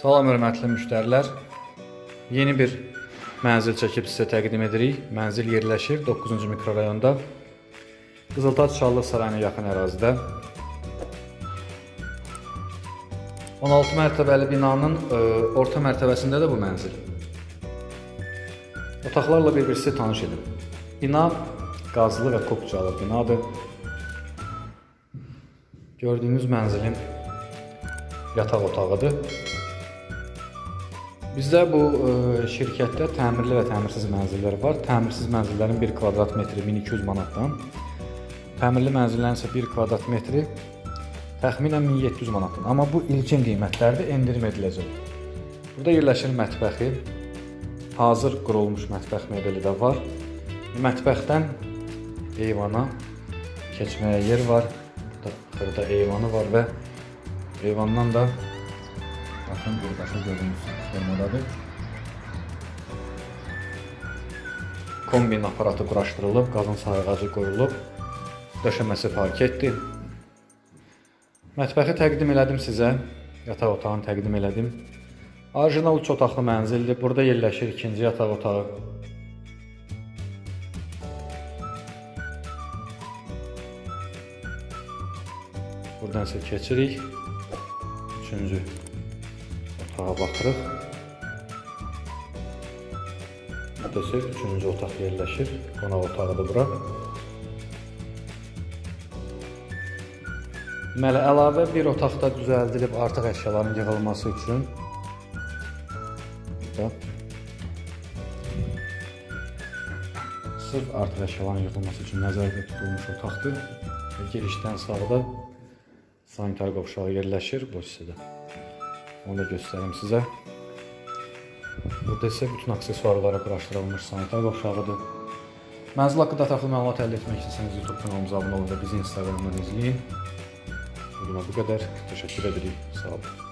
Salam hörmətli müştərilər. Yeni bir mənzil çəkib sizə təqdim edirik. Mənzil yerləşir 9-cu mikrorayonda. Qızıltaç Çallıq sarayına yaxın ərazidə. 16 mərtəbəli binanın ə, orta mərtəbəsində də bu mənzil. Otaqlarla bir-bir sizi tanış edim. Bina qazlı və kopcalı binadır. Gördüyünüz mənzilin yataq otağıdır. Bizdə bu ə, şirkətdə təmirli və təmirsiz mənzillər var. Təmirsiz mənzillərin 1 kvadrat metri 1200 manatdan, təmirli mənzillərin isə 1 kvadrat metri təxminən 1700 manatdan. Amma bu ilkin qiymətlərdə endirim ediləcək. Burada yerləşir mətbəxi. Hazır qurulmuş mətbəx mebeli də var. Mətbəxdən eyvana keçməyə yer var. Burada xırda eyvanı var və eyvandan da Bakın buradakı gördüğünüz formadadır. Kombin aparatı quraşdırılıb, qazın sayğacı qoyulub, döşəməsi parketdir. Mətbəxi təqdim elədim sizə, yataq otağını təqdim elədim. Orijinal 3 otaqlı mənzildir. Burada yerləşir ikinci yataq otağı. Buradan isə keçirik. Üçüncü otağa baxırıq. İsə üçüncü otaq yerləşir. Qonaq otağıdır bura. Deməli, əlavə bir otaqda düzəldilib artıq əşyaların yığılması üçün burada sırf artıq əşyaların yığılması üçün nəzərdə tutulmuş otaqdır. Və girişdən sağda sanitar qovşağı yerləşir bu hissədə. Onu da göstərim sizə. Burada isə bütün aksesuarlara quraşdırılmış sanitar qovşağıdır. Mənzil haqqında ətraflı məlumat əldə etmək istəsəniz YouTube kanalımıza abunə olun və bizi Instagramdan izləyin. Bugünə bu qədər. Təşəkkür edirik. Sağ olun.